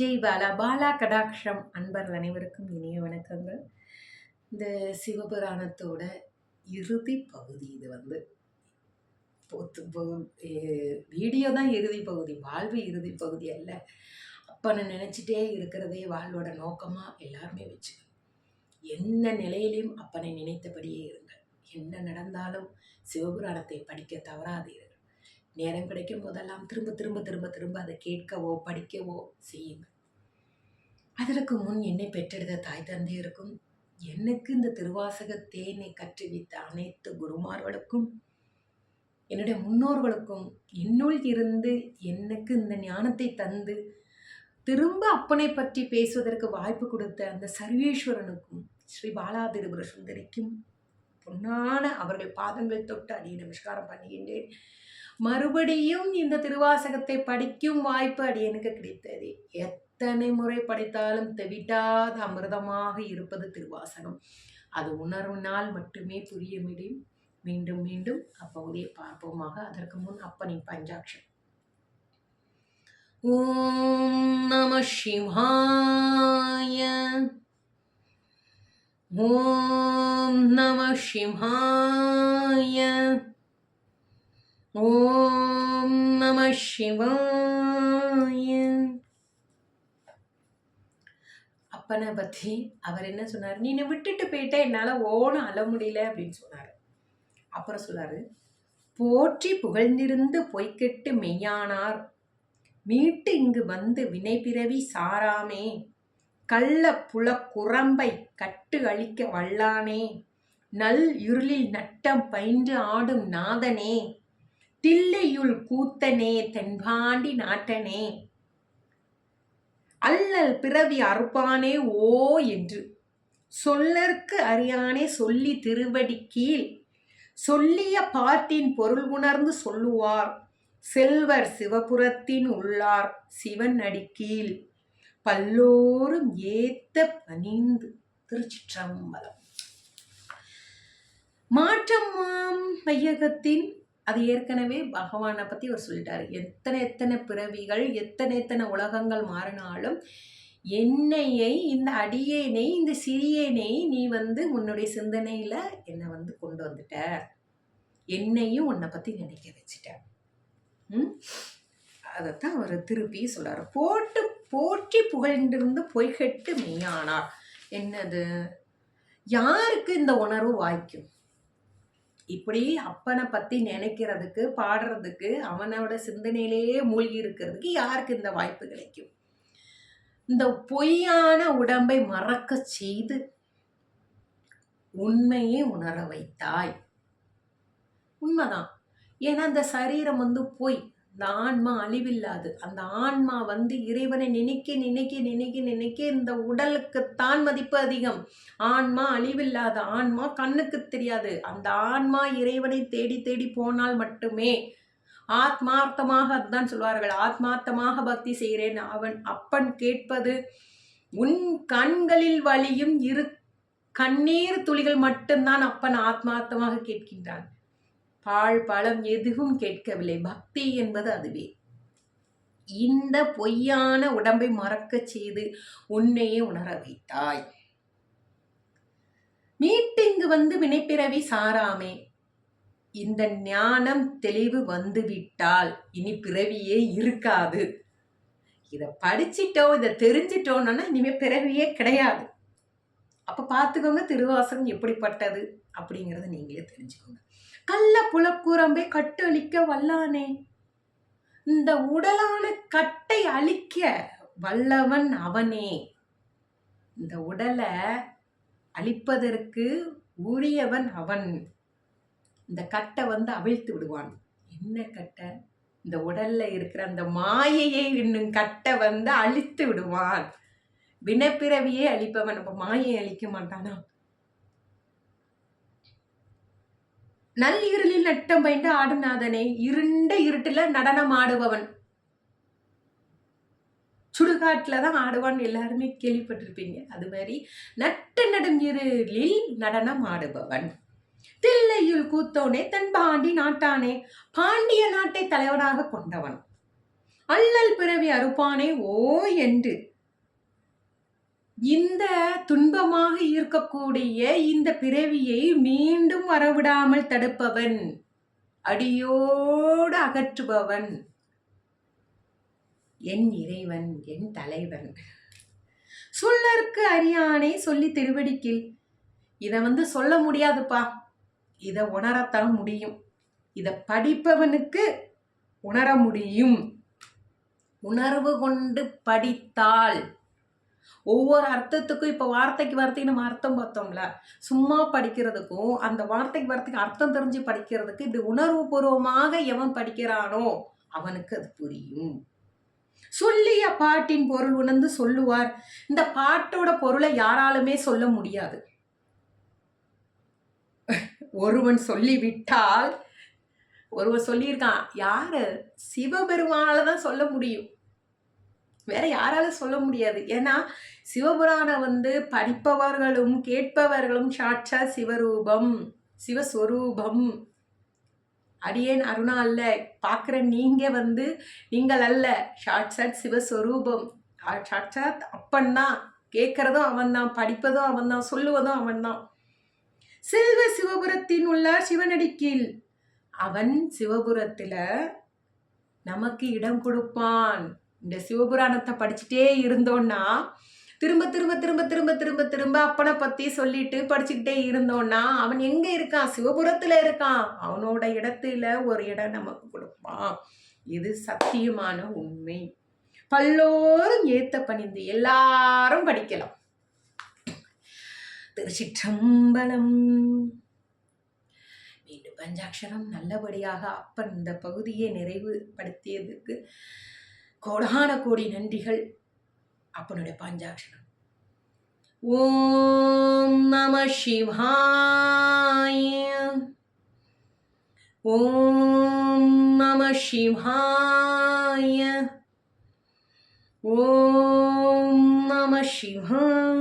ஜெய் பாலா. பாலா கடாட்சம் அன்பர்கள் அனைவருக்கும் இனிய வணக்கங்கள். இந்த சிவபுராணத்தோட இறுதி பகுதி இது வந்து. போத்து வீடியோ தான் இறுதி பகுதி. வாழ்வு இறுதி பகுதி அல்ல. அப்பனை நினச்சிட்டே இருக்கிறதே வாழ்வோட நோக்கமாக எல்லாருமே வச்சுக்கணும். எந்த நிலையிலையும் அப்பனை நினைத்தபடியே இருங்கள். என்ன நடந்தாலும் சிவபுராணத்தை படிக்க தவறாதீர்கள். நேரம் கிடைக்கும் போதெல்லாம் திரும்ப திரும்ப திரும்ப திரும்ப அதை கேட்கவோ படிக்கவோ செய்யுங்கள் அதற்கு முன் என்னை பெற்றெடுத்த தாய் தந்தையருக்கும் எனக்கு இந்த திருவாசக தேனை கற்றுவித்த அனைத்து குருமார்களுக்கும் என்னுடைய முன்னோர்களுக்கும் என்னுள் இருந்து எனக்கு இந்த ஞானத்தை தந்து திரும்ப அப்பனை பற்றி பேசுவதற்கு வாய்ப்பு கொடுத்த அந்த சர்வேஸ்வரனுக்கும் ஸ்ரீ பாலாதிரிபுர சுந்தரிக்கும் பொன்னான அவர்கள் பாதங்கள் தொட்டு அடியை நமஸ்காரம் பண்ணுகின்றேன். மறுபடியும் இந்த திருவாசகத்தை படிக்கும் வாய்ப்பு அடியனுக்கு கிடைத்தது. எத்தனை முறை படித்தாலும் தெவிட்டாத அமிர்தமாக இருப்பது திருவாசகம். அது உணர்வினால் மட்டுமே புரிய முடியும். மீண்டும் மீண்டும் அப்பகுதியை பார்ப்போமாக. அதற்கு முன் அப்பனின் பஞ்சாட்சம் ஓம் நம சிவாய ஓம் நம சிவாய ஓம் நம சிவாய. அப்பனை பற்றி அவர் என்ன சொன்னார்? நீ விட்டுட்டு போயிட்டா என்னால் ஓனம் அழ முடியல அப்படின்னு சொன்னார். அப்புறம் சொன்னார் போற்றி புகழ்ந்திருந்து பொய்க்கெட்டு மெய்யானார். மீட்டு இங்கு வந்து வினை பிறவி சாராமே. கள்ள புல குரம்பை கட்டு அழிக்க வல்லானே. நல் இருளில் நட்டம் பயின்று ஆடும் நாதனே. தில்லையுள் கூத்தனே தென்பாண்டி நாட்டனே. அல்லல் பிறவி அறுப்பானே ஓ என்று. சொல்லற்கு அறியானே சொல்லி திருவடி கீழ். சொல்லிய பாட்டின் பொருள் உணர்ந்து சொல்லுவார். செல்வர் சிவபுரத்தின் உள்ளார் சிவன் அடிக்கீழ் பல்லோரும் ஏத்த பணிந்து திருச்சிற்றம்பலம். மாற்றமாம் மையகத்தின் அது ஏற்கனவே பகவானை பற்றி அவர் சொல்லிட்டார். எத்தனை எத்தனை பிறவிகள் எத்தனை எத்தனை உலகங்கள் மாறினாலும் என்னையை இந்த அடியேனை இந்த சிறியேனை நீ வந்து உன்னுடைய சிந்தனையில் என்னை வந்து கொண்டு வந்துட்ட. என்னையும் உன்னை பற்றி நினைக்க வச்சுட்ட. ம்? அதைத்தான் அவர் திருப்பி சொல்கிறார் போட்டு போற்றி புகழ்ந்திருந்து பொய்கெட்டு மெய்யானார். என்னது? யாருக்கு இந்த உணர்வு வாய்க்கும்? இப்படி அப்பனை பத்தி நினைக்கிறதுக்கு பாடுறதுக்கு அவனோட சிந்தனையிலேயே மூழ்கி இருக்கிறதுக்கு யாருக்கு இந்த வாய்ப்பு கிடைக்கும்? இந்த பொய்யான உடம்பை மறக்க செய்து உண்மையை உணர வைத்தாய். உண்மைதான். ஏன்னா இந்த சரீரம் வந்து பொய். இந்த ஆன்மா அழிவில்லாது. அந்த ஆன்மா வந்து இறைவனை நினைக்க நினைக்க நினைக்க நினைக்க இந்த உடலுக்குத்தான் மதிப்பு அதிகம். ஆன்மா அழிவில்லாத ஆன்மா கண்ணுக்கு தெரியாது. அந்த ஆன்மா இறைவனை தேடி தேடி போனால் மட்டுமே ஆத்மார்த்தமாக அதுதான் சொல்வார்கள் ஆத்மார்த்தமாக பக்தி செய்கிறேன். அவன் அப்பன் கேட்பது உன் கண்களில் வழியும் இரு கண்ணீர் துளிகள் மட்டும்தான் அப்பன் ஆத்மார்த்தமாக கேட்கின்றான். பாழ் பழம் எதுவும் கேட்கவில்லை. பக்தி என்பது அதுவே. இந்த பொய்யான உடம்பை மறக்கச் செய்து உன்னையே உணர வைத்தாய். மீட்டிங்கு வந்து வினைப்பிறவி சாராமே. இந்த ஞானம் தெளிவு வந்துவிட்டால் இனி பிறவியே இருக்காது. இதை படிச்சிட்டோம் இதை தெரிஞ்சிட்டோன்னா இனிமே பிறவியே கிடையாது. அப்போ பார்த்துக்கோங்க திருவாசகம் எப்படிப்பட்டது அப்படிங்கிறத நீங்களே தெரிஞ்சுக்கோங்க. கள்ள புலக்குரம்பை கட்டு அழிக்க வல்லானே. இந்த உடலான கட்டை அழிக்க வல்லவன் அவனே. இந்த உடலை அழிப்பதற்கு உரியவன் அவன். இந்த கட்டை வந்து அவிழ்த்து விடுவான். என்ன கட்டை? இந்த உடல்ல இருக்கிற அந்த மாயையை இன்னும் கட்டை வந்து அழித்து விடுவான். வினப்பிறவியே அழிப்பவன். அப்ப மாயை அழிக்க மாட்டானா? நல் நட்டம் பயின்று ஆடுநாதனே இருண்ட இருட்டுல நடனம் ஆடுபவன். சுடுகாட்டில் தான் ஆடுவான்னு எல்லாருமே கேள்விப்பட்டிருப்பீங்க. அது மாதிரி நட்ட நடும் இருளில் நடனம் ஆடுபவன். தில்லையுள் கூத்தோனே தன் பாண்டி நாட்டானே பாண்டிய நாட்டை தலைவனாக கொண்டவன். அள்ளல் பிறவி அறுப்பானே ஓ என்று இந்த துன்பமாக இருக்கக்கூடிய இந்த பிறவியை மீண்டும் வரவிடாமல் தடுப்பவன் அடியோடு அகற்றுபவன். என் இறைவன் என் தலைவன். சொல்லற்கு அறியானே சொல்லி திருவடிக்கில். இதை வந்து சொல்ல முடியாதுப்பா. இதை உணரத்தான் முடியும். இதை படிப்பவனுக்கு உணர முடியும். உணர்வு கொண்டு படித்தால் ஒவ்வொரு அர்த்தத்துக்கும் இப்போ வார்த்தைக்கு வார்த்தைக்கு நம்ம அர்த்தம் பார்த்தோம்ல சும்மா படிக்கிறதுக்கும் அந்த வார்த்தைக்கு வார்த்தைக்கு அர்த்தம் தெரிஞ்சு படிக்கிறதுக்கு இப்படி உணர்வு பூர்வமாக எவன் படிக்கிறானோ அவனுக்கு அது புரியும். சொல்லிய பாட்டின் பொருள் உணர்ந்து சொல்லுவார். இந்த பாட்டோட பொருளை யாராலுமே சொல்ல முடியாது. ஒருவன் சொல்லிவிட்டால் ஒருவன் சொல்லியிருக்கான் யாரு? சிவபெருமானால தான் சொல்ல முடியும். வேற யாரால சொல்ல முடியாது. ஏன்னா சிவபுராணம் வந்து படிப்பவர்களும் கேட்பவர்களும் சாட்சா சிவரூபம் சிவஸ்வரூபம். அடியேன் அருணா அல்ல பார்க்குற நீங்க வந்து நீங்கள் அல்ல. சாட்சாத் சிவஸ்வரூபம். சாட்சாத் அப்பன் தான் கேட்கறதும் அவன் தான் படிப்பதும் அவன் தான் சொல்லுவதும் அவன் தான் செல்வ சிவபுரத்தின் உள்ளார் சிவனடிக்கில் அவன் சிவபுரத்தில் நமக்கு இடம் கொடுப்பான். இந்த சிவபுராணத்தை படிச்சுட்டே இருந்தோன்னா திரும்ப திரும்ப திரும்ப திரும்ப திரும்ப திரும்ப அப்பனை பற்றி சொல்லிட்டு படிச்சுக்கிட்டே இருந்தோன்னா அவன் எங்கே இருக்கான்? சிவபுரத்தில் இருக்கான். அவனோட இடத்துல ஒரு இடம் நமக்கு கொடுப்பான் இது சத்தியமான உண்மை. பல்லோரும் ஏத்த பணிந்து எல்லாரும் படிக்கலாம். திருச்சிற்றம்பலம். மீண்டும் பஞ்சாட்சரம். நல்லபடியாக அப்பன் இந்த பகுதியை நிறைவுபடுத்தியதுக்கு கோடான கோடி நன்றிகள் அப்பனுடைய பஞ்சாட்சரம். ஓம் நம சிவாய. ஓம் நம சிவாய. ஓம் நம சிவாய